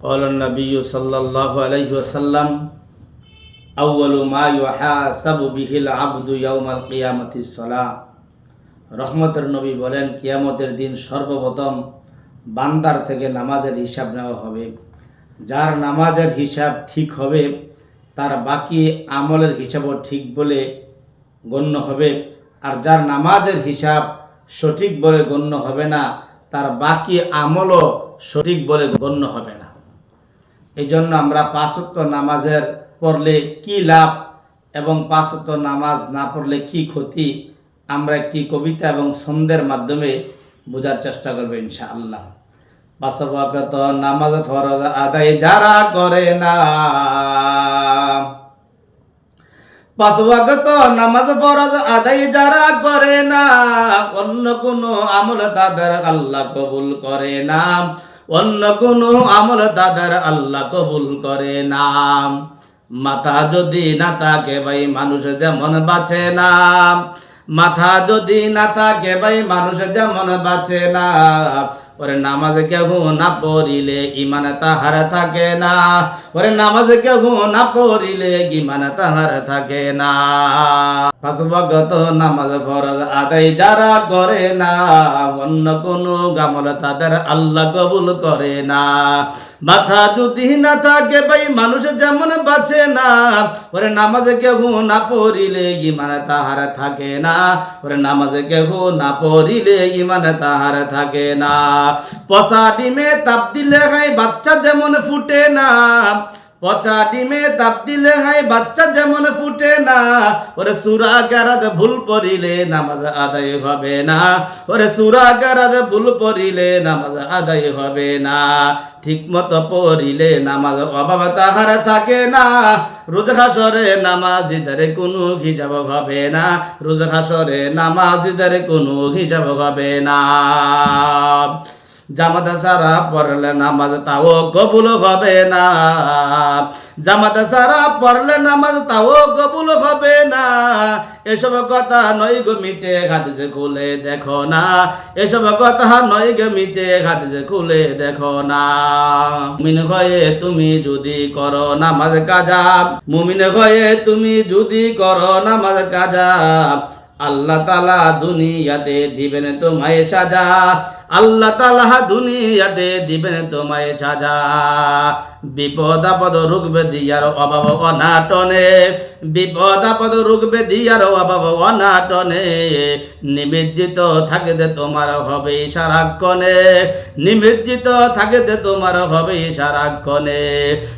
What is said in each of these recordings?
قال النبي صلى الله عليه وسلم أول ما يحاسب به العبد يوم القيامة الصلاة রহমতের নবী বলেন কিয়ামতের দিন সর্বপ্রথম বান্দার থেকে নামাজের হিসাব নেওয়া হবে যার নামাজের হিসাব ঠিক হবে তার বাকি আমলের হিসাবও ঠিক বলে গণ্য হবে আর যার নামাজের হিসাব সঠিক বলে গণ্য হবে না তার বাকি আমলও সঠিক বলে গণ্য হবে না এই জন্য আমরা পাঁচত্ব নামাজের পড়লে কি লাভ এবং পাঁচত্ব নামাজ না পড়লে কি ক্ষতি? আমরা একটি কবিতা এবং ছন্দের মাধ্যমে বোঝার চেষ্টা করব ইনশাআল্লাহ। পাঁচত নামাজ ফরজ আদায় যারা করে না, পাঁচ নামাজ ফরজ আদায় যারা করে না, অন্য কোনো আমল তাদের আল্লাহ কবুল করে না। অন্য কোনো আমল তাদের আল্লাহ কবুল করে না। মাথা যদি না থাকে ভাই, মানুষ যেমন বাঁচে না। মাথা যদি না থাকে ভাই, মানুষ যেমন বাঁচে না। ওরে নামাজ কেউ না পড়িলে ইমান তাহার থাকে না। ওরে নামাজে কেউ না পড়িলে ইমান তাহার থাকে না। পাঁচভগত নামাজ ফরজ আদায় যারা করে না, অন্য কোনো গামল তাদের আল্লাহ কবুল করে না। মাথা যদি না থাকে ভাই, মানুষ যেমন বাঁচে না, ওরে নামাজে কেউ না পড়িলে ইমান তাহার থাকে না। ওরে নামাজে কেউ না পড়িলে ইমান তাহার থাকে না। পচা ডিমে তাপ দিলে হয়, বাচ্চা যেমন ফুটে না পচা ডিমে তাপ দিলে হয়, বাচ্চা যেমন ফুটে না। ওরে সুরা গারাদ ভুল পড়িলে নামাজ আদায় হবে না। ওরে সুরা গারাদ ভুল পড়িলে নামাজ আদায় হবে না। ঠিক মতো পড়িলে নামাজ অভাব তাহার থাকে না। রোজ হাসরে নামাজিদের কোনো হিসাব হবে না। রোজ হাসরে নামাজিদের কোনো হিসাব হবে না। জামাতে সারা পড়লে নামাজ তাও কবুল হবে না। জামাতে সারা পড়লে নামাজ তাও কবুল হবে না। এসব কথা নয় গো মিচে খুলে দেখো না। এসব কথা নয় গো মিচে খুলে দেখো না। মুমিন হয়ে তুমি যদি করো নামাজ কাজা, মুমিন হয়ে তুমি যদি করো নামাজ কাজা, আল্লাহ তালা দুনিয়াতে দিবেন তোমায় সাজা। আল্লাহ তালা দুনিয়াতে দিবেন তোমায় সাজা বিপদ আপদ রোগ বেদিয়ার অভাব অনাটনে। বিপদ আপদ রোগ বেদিয়ার অভাব অনাটনে। নিমজ্জিত থাকিতে তোমার হবে সারাক্ষণে। নিমজ্জিত থাকিতে তোমার হবে সারাক্ষণে।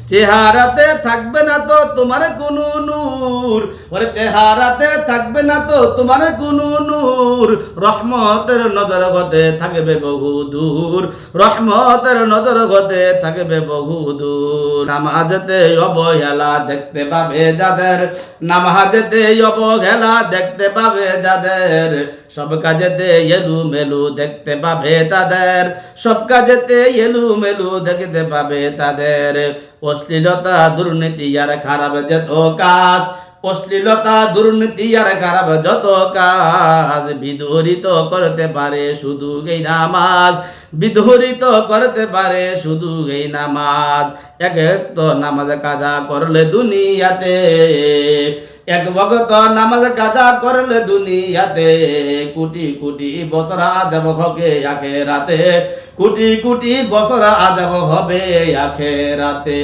চেহারাতে থাকবে না তো তোমার কোনো নূর। ওরে চেহারাতে থাকবে না তো তোমার কোনো নূর। রহমতের নজর গতে থাকবে বহু দূর, রহমতের নজর গতে থাকবে বহু দূর। অবহেলা দেখতে পাবে যাদের অবহেলা দেখতে পাবে যাদের। সব কাজেতে এলু মেলু দেখতে পাবে তাদের, সব কাজেতে এলু মেলু দেখতে পাবে তাদের। অশ্লীলতা, দুর্নীতি আর খারাপ যেত কাজ অশ্লীলতা, দুর্নীতি আর খারাপ যত কাজ বিধরিত করতে পারে শুধু এই নামাজ। বিধরিত করতে পারে শুধু এই নামাজ। এক তো নামাজ কাজা করলে দুনিয়াতে, এক ভগত নামাজ কাজা করলে দুনিয়াতে, কোটি কোটি বছর আজব হবে আখে রাতে কোটি কোটি বছর আজব হবে আখে রাতে